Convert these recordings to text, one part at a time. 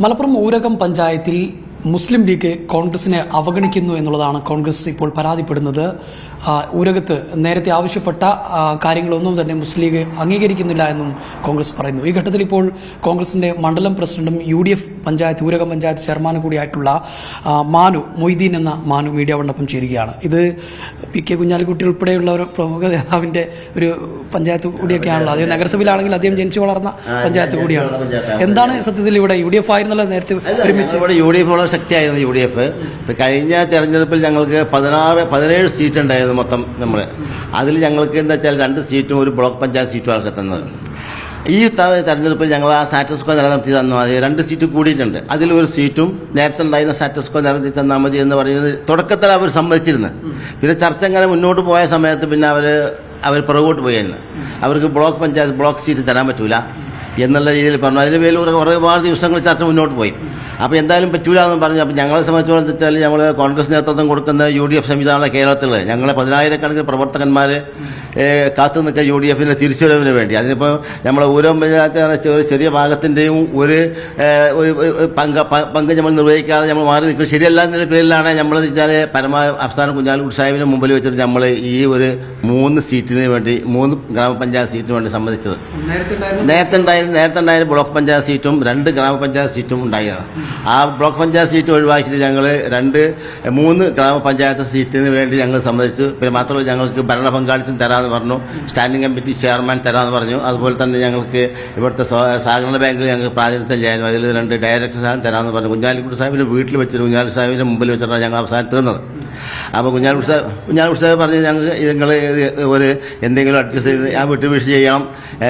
മലപ്പുറം ഊരകം പഞ്ചായത്തിൽ മുസ്ലിം ലീഗ് കോൺഗ്രസിനെ അവഗണിക്കുന്നു എന്നുള്ളതാണ് കോൺഗ്രസ് ഇപ്പോൾ പരാതിപ്പെടുന്നത്. ഊരകത്ത് നേരത്തെ ആവശ്യപ്പെട്ട കാര്യങ്ങളൊന്നും തന്നെ മുസ്ലിം ലീഗ് അംഗീകരിക്കുന്നില്ല എന്നും കോൺഗ്രസ് പറയുന്നു. ഈ ഘട്ടത്തിൽ ഇപ്പോൾ കോൺഗ്രസിന്റെ മണ്ഡലം പ്രസിഡന്റും U D F panchayat Ooraka panchayat ചെയർമാനും കൂടിയായിട്ടുള്ള മാനു മൊയ്തീൻ എന്ന മാനു മീഡിയ വണ്ണപ്പം ചേരുകയാണ്. ഇത് പി കെ കുഞ്ഞാലിക്കുട്ടി ഉൾപ്പെടെയുള്ള ഒരു പ്രമുഖ നേതാവിന്റെ ഒരു പഞ്ചായത്ത് കൂടിയൊക്കെയാണല്ലോ. അദ്ദേഹം നഗരസഭയിലാണെങ്കിൽ അദ്ദേഹം ജനിച്ചു വളർന്ന പഞ്ചായത്ത് കൂടിയാണ്. എന്താണ് സത്യത്തിൽ ഇവിടെ യു ഡി എഫ് ആയിരുന്നല്ലോ നേരത്തെ ഒരുമിച്ച്? ഇവിടെ യു ഡി എഫ് വളരെ ശക്തിയായിരുന്നു യു ഡി എഫ് ഇപ്പം കഴിഞ്ഞ തെരഞ്ഞെടുപ്പിൽ ഞങ്ങൾക്ക് പതിനാറ് പതിനേഴ് സീറ്റ് ഉണ്ടായിരുന്നു മൊത്തം നമ്മൾ അതിൽ ഞങ്ങൾക്ക് എന്താ വെച്ചാൽ രണ്ട് സീറ്റും ഒരു ബ്ലോക്ക് പഞ്ചായത്ത് സീറ്റും ആൾക്ക് തന്നത്. ഈ തെരഞ്ഞെടുപ്പിൽ ഞങ്ങൾ ആ സ്റ്റാറ്റസ് കോ നിലനിർത്തി തന്നാൽ മതി രണ്ട് സീറ്റ് കൂടിയിട്ടുണ്ട്. ഒരു സീറ്റും നേരത്തെ ഉണ്ടായിരുന്ന സ്റ്റാറ്റസ് കോ നിലനിർത്തി തന്നാൽ മതി എന്ന് പറയുന്നത് തുടക്കത്തിൽ അവർ സമ്മതിച്ചിരുന്നു. പിന്നെ ചർച്ച അങ്ങനെ മുന്നോട്ട് പോയ സമയത്ത് പിന്നെ അവർ അവർ പുറകോട്ട് പോയിരുന്നു അവർക്ക് ബ്ലോക്ക് പഞ്ചായത്ത് ബ്ലോക്ക് സീറ്റ് തരാൻ പറ്റൂല എന്നുള്ള രീതിയിൽ പറഞ്ഞു. അതിന് പേരിൽ ഒരു ഒരുപാട് ദിവസങ്ങൾ ചർച്ച മുന്നോട്ട് പോയി. അപ്പോൾ എന്തായാലും പറ്റൂല എന്ന് പറഞ്ഞു. അപ്പോൾ ഞങ്ങളെ സംബന്ധിച്ചിടത്തോളം വെച്ചാൽ ഞങ്ങൾ കോൺഗ്രസ് നേതൃത്വം കൊടുക്കുന്ന യു ഡി എഫ് സംവിധാനമാണ് കേരളത്തിൽ ഞങ്ങളെ പതിനായിരക്കണക്കിന് പ്രവർത്തകന്മാർ കാത്തു നിൽക്കുക യു ഡി എഫിന്റെ തിരിച്ചുവരവിന് വേണ്ടി. അതിനിപ്പോൾ നമ്മൾ ഓരോ പഞ്ചായത്ത് ഒരു ചെറിയ ഭാഗത്തിന്റെയും ഒരു പങ്ക് പങ്ക് നമ്മൾ നിർവഹിക്കാതെ നമ്മൾ മാറി നിൽക്കുന്നത് ശരിയല്ല എന്നുള്ള പേരിലാണ് നമ്മൾ വെച്ചാൽ പരമാ അവസാനം കുഞ്ഞാലിക്കുട്ടി സാഹിബിന് മുമ്പിൽ വെച്ചിട്ട് നമ്മൾ ഈ ഒരു മൂന്ന് സീറ്റിന് വേണ്ടി മൂന്ന് ഗ്രാമപഞ്ചായത്ത് സീറ്റിന് വേണ്ടി ഉണ്ടായിരുന്നു നേരത്തെ ഉണ്ടായിരുന്നു നേരത്തെ ഉണ്ടായിരുന്ന ബ്ലോക്ക് പഞ്ചായത്ത് സീറ്റും രണ്ട് ഗ്രാമപഞ്ചായത്ത് സീറ്റും ഉണ്ടായിരുന്നു ആ ബ്ലോക്ക് പഞ്ചായത്ത് സീറ്റ് ഒഴിവാക്കിയിട്ട് ഞങ്ങൾ രണ്ട് മൂന്ന് ഗ്രാമപഞ്ചായത്ത് സീറ്റിന് വേണ്ടി ഞങ്ങൾ സമ്മതിച്ചു. പിന്നെ മാത്രമല്ല ഞങ്ങൾക്ക് ഭരണ പങ്കാളിത്തം തരാമെന്ന് പറഞ്ഞു. സ്റ്റാൻഡിംഗ് കമ്മിറ്റി ചെയർമാൻ തരാമെന്ന് പറഞ്ഞു. അതുപോലെ തന്നെ ഞങ്ങൾക്ക് ഇവിടുത്തെ സഹകരണ ബാങ്കിൽ ഞങ്ങൾക്ക് പ്രാതിനിധ്യം ചെയ്യാനും അതിൽ രണ്ട് ഡയറക്ടർ സ്ഥാനം തരാമെന്ന് പറഞ്ഞു. കുഞ്ഞാലിക്കുട്ടി സാഹിബിന് വീട്ടിൽ വെച്ചിട്ട് കുഞ്ഞാലി സാഹിബിന്റെ മുമ്പിൽ വെച്ചിട്ടാണ് ഞങ്ങൾ അവസാനം തീർന്നത്. അപ്പോൾ കുഞ്ഞാൻ ഉത്സവ കുഞ്ഞാൻ ഉത്സവം പറഞ്ഞ് ഞങ്ങൾ നിങ്ങൾ ഒരു എന്തെങ്കിലും അഡ്ജസ്റ്റ് ചെയ്ത് ആ വിട്ടുവീഴ്ച ചെയ്യണം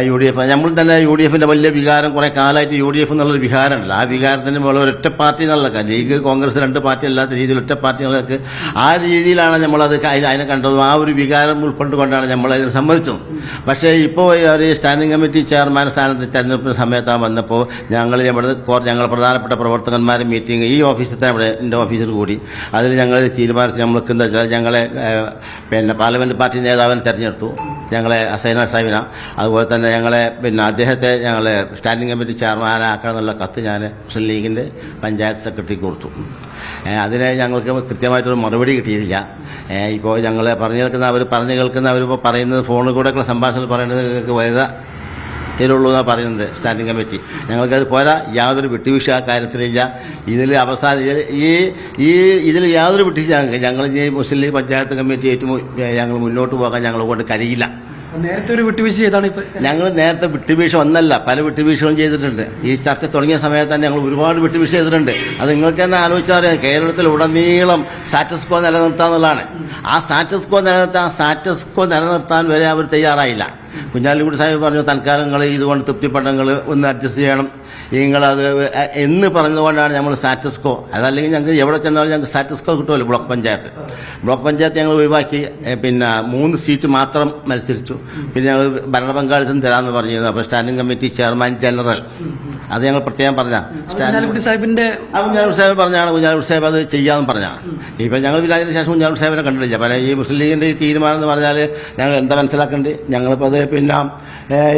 യു ഡി എഫ് നമ്മൾ തന്നെ യു ഡി എഫിന്റെ വലിയ വികാരം കുറേ കാലമായിട്ട് യു ഡി എഫ് എന്നുള്ളൊരു വികാരമുണ്ടല്ലോ ആ വികാരത്തിന് മുകളിൽ ഒരൊറ്റ പാർട്ടി എന്നുള്ള ലീഗ് കോൺഗ്രസ് രണ്ട് പാർട്ടി അല്ലാത്ത രീതിയിൽ ഒറ്റ പാർട്ടികൾക്ക് ആ രീതിയിലാണ് നമ്മളത് അതിനെ കണ്ടതും. ആ ഒരു വികാരം ഉൾക്കൊണ്ടുകൊണ്ടാണ് നമ്മൾ അതിനെ സമ്മതിച്ചത്. പക്ഷേ ഇപ്പോൾ ഒരു സ്റ്റാൻഡിംഗ് കമ്മിറ്റി ചെയർമാൻ സ്ഥാനത്ത് തെരഞ്ഞെടുപ്പിന് സമയത്താണ് വന്നപ്പോൾ ഞങ്ങൾ നമ്മുടെ ഞങ്ങൾ പ്രധാനപ്പെട്ട പ്രവർത്തകന്മാർ മീറ്റിംഗ് ഈ ഓഫീസിൽ തന്നെ ഇവിടെ എന്റെ ഓഫീസിൽ കൂടി അതിൽ ഞങ്ങൾ തീരുമാനിച്ച് നമ്മൾക്ക് എന്താ വെച്ചാൽ ഞങ്ങളെ പിന്നെ പാർലമെന്റ് പാർട്ടി നേതാവിനെ തിരഞ്ഞെടുത്തു. ഞങ്ങളെ അസൈന സൈന അതുപോലെ തന്നെ ഞങ്ങളെ പിന്നെ അദ്ദേഹത്തെ ഞങ്ങൾ സ്റ്റാൻഡിംഗ് കമ്മിറ്റി ചെയർമാനാക്കണം എന്നുള്ള കത്ത് ഞാൻ മുസ്ലിം ലീഗിന്റെ പഞ്ചായത്ത് സെക്രട്ടറിക്ക് കൊടുത്തു. അതിനെ ഞങ്ങൾക്ക് കൃത്യമായിട്ടൊരു മറുപടി കിട്ടിയിട്ടില്ല. ഇപ്പോൾ ഞങ്ങൾ പറഞ്ഞു കേൾക്കുന്ന അവർ പറഞ്ഞു കേൾക്കുന്ന അവരിപ്പോൾ പറയുന്നത് ഫോണിൽ കൂടെയൊക്കെ സംഭാഷണത്തിൽ പറയുന്നത് വലുതാ തരുള്ളൂ എന്നാണ് പറയുന്നത് സ്റ്റാൻഡിംഗ് കമ്മിറ്റി. ഞങ്ങൾക്കത് പോരാ യാതൊരു വിട്ടുവീഴ്ച ആ കാര്യത്തിലില്ല. ഇതിൽ അവസാന ഈ ഈ ഇതിൽ യാതൊരു വിട്ടുവീഴ്ച ഞങ്ങൾ ഇനി മുസ്ലിം ലീഗ് പഞ്ചായത്ത് കമ്മിറ്റി ഏറ്റവും ഞങ്ങൾ മുന്നോട്ട് പോകാൻ ഞങ്ങളെ കൊണ്ട് കഴിയില്ല. നേരത്തെ ഒരു വിട്ടുവീഴ്ച ചെയ്താണ് ഞങ്ങൾ നേരത്തെ വിട്ടുവീഴ്ച ഒന്നല്ല പല വിട്ടുവീഴ്ചകളും ചെയ്തിട്ടുണ്ട്. ഈ ചർച്ച തുടങ്ങിയ സമയത്ത് തന്നെ ഞങ്ങൾ ഒരുപാട് വിട്ടുവീഴ്ച ചെയ്തിട്ടുണ്ട്. അത് നിങ്ങൾക്ക് തന്നെ ആലോചിച്ചാൽ കേരളത്തിൽ ഉടനീളം സ്റ്റാറ്റസ് കോ നിലനിർത്താന്നുള്ളതാണ് ആ സ്റ്റാറ്റസ് കോ നിലനിർത്താൻ സ്റ്റാറ്റസ് കോ നിലനിർത്താൻ വരെ അവർ തയ്യാറായില്ല. കുഞ്ഞാലിക്കുട്ടി സാഹിബ് പറഞ്ഞു തൽക്കാലങ്ങൾ ഇതുകൊണ്ട് തൃപ്തിപ്പെട്ടങ്ങൾ ഒന്ന് അഡ്ജസ്റ്റ് ചെയ്യണം. നിങ്ങളത് എന്ന് പറഞ്ഞതുകൊണ്ടാണ് നമ്മൾ സ്റ്റാറ്റസ്കോ അതല്ലെങ്കിൽ ഞങ്ങൾക്ക് എവിടെ ചെന്നാലും ഞങ്ങൾക്ക് സ്റ്റാറ്റസ്കോ കിട്ടുമല്ലോ ബ്ലോക്ക് പഞ്ചായത്ത്. ബ്ലോക്ക് പഞ്ചായത്ത് ഞങ്ങൾ ഒഴിവാക്കി. പിന്നെ മൂന്ന് സീറ്റ് മാത്രം മത്സരിച്ചു. പിന്നെ ഞങ്ങൾ ഭരണ പങ്കാളിത്തം തരാമെന്ന് പറഞ്ഞിരുന്നു. അപ്പോൾ സ്റ്റാൻഡിംഗ് കമ്മിറ്റി ചെയർമാൻ ജനറൽ അത് ഞങ്ങൾ പ്രത്യേകം പറഞ്ഞ. സ്റ്റാൻഡിംഗ് സാഹിബിന്റെ ആ കുഞ്ഞാലൂർ സാഹിബ് പറഞ്ഞാണ്. കുഞ്ഞാലുട്ടി സാഹിബ് അത് ചെയ്യാമെന്ന് പറഞ്ഞാണ്. ഇപ്പം ഞങ്ങൾ പിന്നെ അതിന് ശേഷം കുഞ്ഞാലുട്ടി സാഹിബിനെ കണ്ടിട്ടില്ല. പല ഈ മുസ്ലിം ലീഗിന്റെ ഈ തീരുമാനം എന്ന് പറഞ്ഞാൽ ഞങ്ങൾ എന്താ മനസ്സിലാക്കേണ്ടത്? ഞങ്ങളിപ്പോൾ അത് പിന്നെ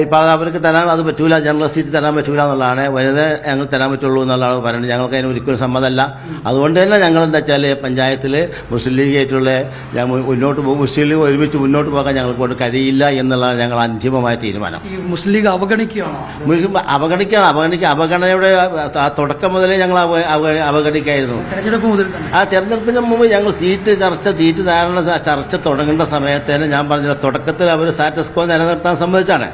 ഇപ്പം അവർക്ക് തരാൻ അത് പറ്റൂല. ജനറൽ സീറ്റ് തരാൻ പറ്റൂല എന്നുള്ളതാണ് വലുത് ഞങ്ങൾ തരാൻ പറ്റുള്ളൂ എന്നുള്ളതാണ് പറയുന്നത് ഞങ്ങൾക്ക് അതിന് ഒരിക്കലും സമ്മതമല്ല. അതുകൊണ്ട് തന്നെ ഞങ്ങൾ എന്താ വെച്ചാൽ പഞ്ചായത്തിൽ മുസ്ലിം ലീഗ് ആയിട്ടുള്ള ഞാൻ മുന്നോട്ട് പോകും മുസ്ലിം ലീഗ് ഒരുമിച്ച് മുന്നോട്ട് പോകാൻ ഞങ്ങൾക്ക് കൊണ്ട് കഴിയില്ല എന്നുള്ളതാണ് ഞങ്ങൾ അന്തിമമായ തീരുമാനം. മുസ്ലിം ലീഗ് അവഗണിക്കുകയാണ്? അവഗണിക്കുകയാണ് അവഗണിക്കുക അവഗണനയുടെ തുടക്കം മുതലേ ഞങ്ങൾ അവ- അവ- അവഗണിക്കായിരുന്നു. ആ തെരഞ്ഞെടുപ്പിന് മുമ്പ് ഞങ്ങൾ സീറ്റ് ചർച്ച സീറ്റ് ധാരണ ചർച്ച തുടങ്ങേണ്ട സമയത്ത് തന്നെ ഞാൻ പറഞ്ഞ തുടക്കത്തിൽ അവർ സ്റ്റാറ്റസ് കോ നിലനിർത്താൻ സമ്മതിച്ചാണ്.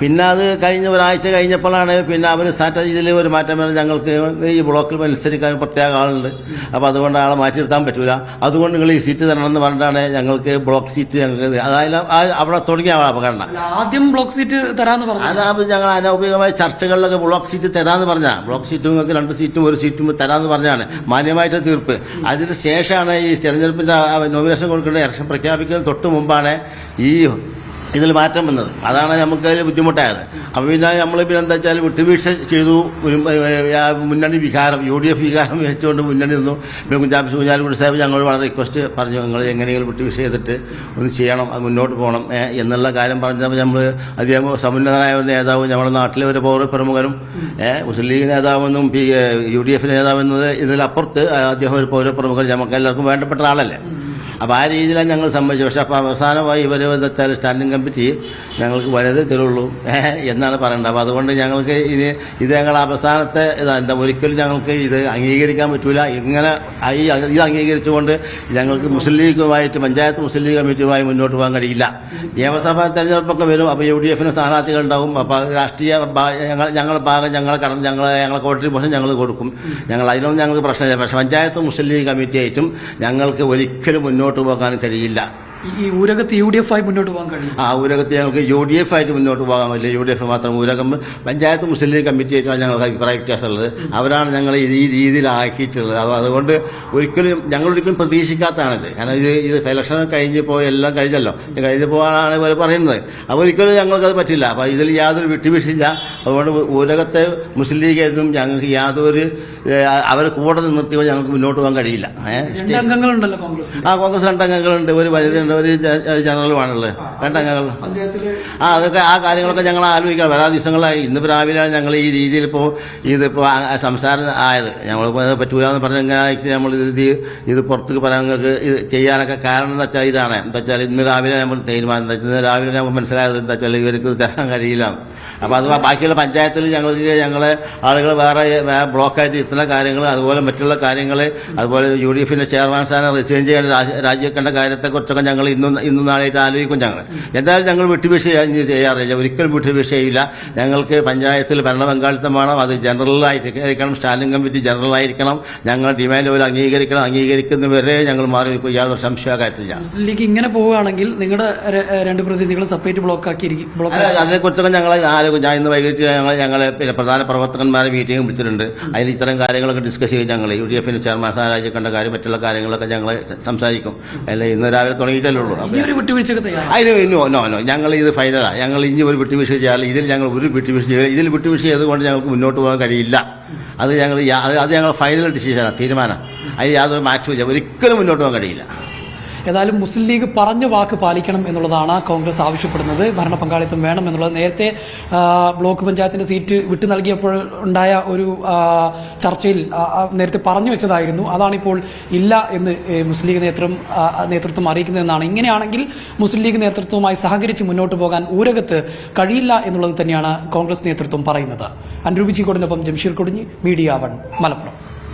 പിന്നെ അത് കഴിഞ്ഞ ഒരാഴ്ച കഴിഞ്ഞപ്പോഴാണ് പിന്നെ അവർ സ്റ്റാറ്റസ് ഇതിൽ ഒരു മാറ്റം വരുന്നത് ഞങ്ങൾക്ക് ഈ ബ്ലോക്കിൽ മത്സരിക്കാൻ പ്രത്യേക ആളുണ്ട്. അപ്പോൾ അതുകൊണ്ട് ആളെ മാറ്റി നിർത്താൻ പറ്റില്ല അതുകൊണ്ട് നിങ്ങൾ ഈ സീറ്റ് തരണം എന്ന് പറഞ്ഞിട്ടാണ് ഞങ്ങൾക്ക് ബ്ലോക്ക് സീറ്റ് ഞങ്ങൾക്ക് അതായത് അവിടെ തുടങ്ങിയ അപകടം. ആദ്യം ബ്ലോക്ക് സീറ്റ് തരാമെന്ന് പറഞ്ഞു. അതാ ഞങ്ങൾ അനൗപചാരികമായ ചർച്ചകളിലൊക്കെ ബ്ലോക്ക് സീറ്റ് തരാമെന്ന് പറഞ്ഞാൽ ബ്ലോക്ക് സീറ്റും നിങ്ങൾക്ക് രണ്ട് സീറ്റും ഒരു സീറ്റും തരാമെന്ന് പറഞ്ഞാണ്. മാന്യമായിട്ട് തീർപ്പ്. അതിന് ശേഷമാണ് ഈ തെരഞ്ഞെടുപ്പിന്റെ നോമിനേഷൻ കൊടുക്കേണ്ട ഇലക്ഷൻ പ്രഖ്യാപിക്കുന്നതിന് തൊട്ട് മുമ്പാണ് ഈ ഇതിൽ മാറ്റം വന്നത്. അതാണ് നമുക്ക് അതിൽ ബുദ്ധിമുട്ടായത്. അപ്പോൾ പിന്നെ നമ്മൾ പിന്നെ എന്താ വെച്ചാൽ വിട്ടുവീഴ്ച ചെയ്തു. മുന്നണി വികാരം യു ഡി എഫ് വികാരം വെച്ചുകൊണ്ട് മുന്നണി നിന്നു. പിന്നെ കുഞ്ചാബി സുകുഞ്ഞാലിക്കുടി സാഹിബ് ഞങ്ങളോട് വളരെ റിക്വസ്റ്റ് പറഞ്ഞു നിങ്ങൾ എങ്ങനെയെങ്കിലും വിട്ടുവീഴ്ച ചെയ്തിട്ട് ഒന്ന് ചെയ്യണം അത് മുന്നോട്ട് പോകണം എന്നുള്ള കാര്യം പറഞ്ഞപ്പോൾ നമ്മൾ അദ്ദേഹം സമുന്നതനായ ഒരു നേതാവ് നമ്മുടെ നാട്ടിലെ ഒരു പൗര പ്രമുഖനും മുസ്ലിം ലീഗ് നേതാവെന്നും പി യു ഡി എഫ് നേതാവെന്നത് ഇതിലപ്പുറത്ത് അദ്ദേഹം ഒരു പൗര പ്രമുഖൻ നമുക്ക് എല്ലാവർക്കും വേണ്ടപ്പെട്ട ആളല്ലേ അപ്പോൾ ആ രീതിയിലാണ് ഞങ്ങൾ സമ്മതിച്ചത് പക്ഷേ അപ്പോൾ അവസാനമായി ഇവർ വെച്ചാൽ സ്റ്റാൻഡിംഗ് കമ്മിറ്റി ഞങ്ങൾക്ക് വലുത് തരുള്ളൂ. എന്നാണ് പറയേണ്ടത്. അപ്പോൾ അതുകൊണ്ട് ഞങ്ങൾക്ക് ഇനി ഇത് ഞങ്ങൾ അവസാനത്തെ ഇതാ എന്താ ഒരിക്കലും ഞങ്ങൾക്ക് ഇത് അംഗീകരിക്കാൻ പറ്റൂല. ഇങ്ങനെ ഈ ഇത് അംഗീകരിച്ചുകൊണ്ട് ഞങ്ങൾക്ക് മുസ്ലിം ലീഗുമായിട്ട് പഞ്ചായത്ത് മുസ്ലിം ലീഗ് കമ്മിറ്റിയുമായി മുന്നോട്ട് പോകാൻ കഴിയില്ല. നിയമസഭാ തെരഞ്ഞെടുപ്പൊക്കെ വരും. അപ്പോൾ യു ഡി എഫിന് സ്ഥാനാർത്ഥികൾ ഉണ്ടാവും അപ്പോൾ രാഷ്ട്രീയ ഞങ്ങൾ ഞങ്ങളുടെ ഭാഗം ഞങ്ങൾ കടന്ന് ഞങ്ങൾ ഞങ്ങളെ കോൺട്രിബ്യൂഷൻ ഞങ്ങൾ കൊടുക്കും. ഞങ്ങൾ അതിനൊന്നും ഞങ്ങൾക്ക് പ്രശ്നമില്ല. പക്ഷേ പഞ്ചായത്ത് മുസ്ലിം ലീഗ് കമ്മിറ്റിയായിട്ടും ഞങ്ങൾക്ക് ഒരിക്കലും മുന്നോട്ട് പോകാൻ കഴിയില്ല. ഈ- ഊരകത്ത് യു ഡി എഫ് ആയി മുന്നോട്ട് പോകാൻ കഴിയും ആ ഊരകത്ത് ഞങ്ങൾക്ക് യു ഡി എഫ് ആയിട്ട് മുന്നോട്ട് പോകാൻ പറ്റില്ല. യു ഡി എഫ് മാത്രം ഊരകം പഞ്ചായത്ത് മുസ്ലിം ലീഗ് കമ്മിറ്റി ആയിട്ടാണ് ഞങ്ങൾക്ക് അഭിപ്രായ വ്യത്യാസമുള്ളത്. അവരാണ് ഞങ്ങൾ ഈ രീതിയിലാക്കിയിട്ടുള്ളത്. അപ്പോൾ അതുകൊണ്ട് ഒരിക്കലും ഞങ്ങൾ ഒരിക്കലും പ്രതീക്ഷിക്കാത്തതാണിത്. കാരണം ഇത് ഇത് ഇലക്ഷൻ കഴിഞ്ഞപ്പോൾ എല്ലാം കഴിഞ്ഞല്ലോ. കഴിഞ്ഞ് പോകാനാണ് ഇവർ പറയുന്നത്. അപ്പോൾ ഒരിക്കലും ഞങ്ങൾക്കത് പറ്റില്ല. അപ്പോൾ ഇതിൽ യാതൊരു വിട്ടുവീഴ്ചയില്ല. അതുകൊണ്ട് ഊരകത്തെ മുസ്ലിം ലീഗായിട്ടും ഞങ്ങൾക്ക് യാതൊരു അവർ കൂടെ നിർത്തിയോ ഞങ്ങൾക്ക് മുന്നോട്ട് പോകാൻ കഴിയില്ല. ആ കോൺഗ്രസ് രണ്ടംഗങ്ങളുണ്ട്. ഒരു വനിതയുണ്ട് ഒരു ജ- ജനറലുമാണുള്ളത്. രണ്ടംഗങ്ങൾ പഞ്ചായത്തിൽ ആ അതൊക്കെ ആ കാര്യങ്ങളൊക്കെ ഞങ്ങൾ ആലോചിക്കണം. വരാ ദിവസങ്ങളായി. ഇന്ന് രാവിലെയാണ് ഞങ്ങൾ ഈ രീതിയിൽ ഇപ്പോൾ ഇതിപ്പോൾ സംസാരം ആയത്. ഞങ്ങളിപ്പോൾ പറ്റൂലെന്ന് പറഞ്ഞ് ഇങ്ങനെ നമ്മൾ ഇത് ഇത് പുറത്തേക്ക് പറയാൻ ഇത് ചെയ്യാനൊക്കെ കാരണം എന്ന് വെച്ചാൽ ഇതാണ്. എന്താ വെച്ചാൽ ഇന്ന് രാവിലെ നമ്മൾ തീരുമാനം ഇന്ന് രാവിലെ നമുക്ക് മനസ്സിലായത് എന്താ വെച്ചാൽ ഇവർക്ക് തരാൻ കഴിയില്ല. അപ്പോൾ അത് ബാക്കിയുള്ള പഞ്ചായത്തിൽ ഞങ്ങൾക്ക് ഞങ്ങളെ ആളുകൾ വേറെ ബ്ലോക്കായിട്ട് ഇരുത്തുന്ന കാര്യങ്ങൾ അതുപോലെ മറ്റുള്ള കാര്യങ്ങൾ അതുപോലെ യു ഡി എഫിന്റെ ചെയർമാൻ സ്ഥാനം റിസൈൻ ചെയ്യാൻ രാജി- രാജിവെക്കേണ്ട കാര്യത്തെക്കുറിച്ചൊക്കെ ഞങ്ങൾ ഇന്നും ഇന്നും നാളെയായിട്ട് ആലോചിക്കും ഞങ്ങൾ. എന്തായാലും ഞങ്ങൾ വിട്ടുവീഴ്ച ചെയ്യാറില്ല ഒരിക്കലും വിട്ടുവീഴ്ച ചെയ്യില്ല. ഞങ്ങൾക്ക് പഞ്ചായത്തിൽ ഭരണ പങ്കാളിത്തം വേണം അത് ജനറലായിരിക്കണം. Standing committee ജനറലായിരിക്കണം. ഞങ്ങൾ ഡിമാൻഡ് പോലെ അംഗീകരിക്കണം. അംഗീകരിക്കുന്നവരെ ഞങ്ങൾ മാറി നിൽക്കും. യാതൊരു സംശയ കാര്യത്തില്ല മുസ്ലിം ലീഗ് ഇങ്ങനെ പോവുകയാണെങ്കിൽ നിങ്ങളുടെ രണ്ട് പ്രതിനിധികൾ സെപ്പറേറ്റ് ബ്ലോക്ക് ആക്കിയിരിക്കും. അതിനെക്കുറിച്ചൊക്കെ ഞങ്ങൾ ആലോചിക്കും. ഞാൻ ഇന്ന് വൈകിട്ട് ഞങ്ങൾ ഞങ്ങളെ പിന്നെ പ്രധാന പ്രവർത്തകന്മാരെ മീറ്റിംഗ് വിളിച്ചിട്ടുണ്ട്. അതിൽ ഇത്തരം കാര്യങ്ങളൊക്കെ ഡിസ്കസ് ചെയ്യും ഞങ്ങൾ. യു ഡി എഫിന് ചെയർമാൻ സ്ഥാനാർത്ഥി കണ്ട കാര്യം മറ്റുള്ള കാര്യങ്ങളൊക്കെ ഞങ്ങൾ സംസാരിക്കും. അല്ല ഇന്ന് രാവിലെ തുടങ്ങിയിട്ടല്ലേ ഉള്ളൂ. അതിന് നോ നോ നോ. ഞങ്ങൾ ഇത് ഫൈനലാണ് ഞങ്ങൾ ഇനി ഒരു വിട്ടുവീഴ്ച ചെയ്യാറില്ല. ഇതിൽ ഞങ്ങൾ ഒരു വിട്ടുവീഴ്ച ചെയ്യില്ല ഇതിൽ വിട്ടുവീഴ്ച ചെയ്തുകൊണ്ട് ഞങ്ങൾക്ക് മുന്നോട്ട് പോകാൻ കഴിയില്ല. അത് ഞങ്ങൾ അത് അത് ഞങ്ങൾ ഫൈനൽ ഡിസിഷനാണ് തീരുമാനം. അതിൽ യാതൊരു മാറ്റവും ഒരിക്കലും മുന്നോട്ട് പോകാൻ കഴിയില്ല. ഏതായാലും മുസ്ലിം ലീഗ് പറഞ്ഞ വാക്ക് പാലിക്കണം എന്നുള്ളതാണ് കോൺഗ്രസ് ആവശ്യപ്പെടുന്നത്. ഭരണ പങ്കാളിത്തം വേണം എന്നുള്ളത് നേരത്തെ ബ്ലോക്ക് പഞ്ചായത്തിന്റെ സീറ്റ് വിട്ടു നൽകിയപ്പോൾ ഉണ്ടായ ഒരു ചർച്ചയിൽ നേരത്തെ പറഞ്ഞു വെച്ചതായിരുന്നു. അതാണിപ്പോൾ ഇല്ല എന്ന് മുസ്ലിം ലീഗ് നേതൃത്വം നേതൃത്വം അറിയിക്കുന്നതെന്നാണ്. ഇങ്ങനെയാണെങ്കിൽ മുസ്ലിം ലീഗ് നേതൃത്വവുമായി സഹകരിച്ച് മുന്നോട്ട് പോകാൻ ഊരകത്ത് കഴിയില്ല എന്നുള്ളത് തന്നെയാണ് കോൺഗ്രസ് നേതൃത്വം പറയുന്നത്. ചീക്കോടിനൊപ്പം ജംഷീർ കൊടിഞ്ഞ് മീഡിയ വൺ മലപ്പുറം.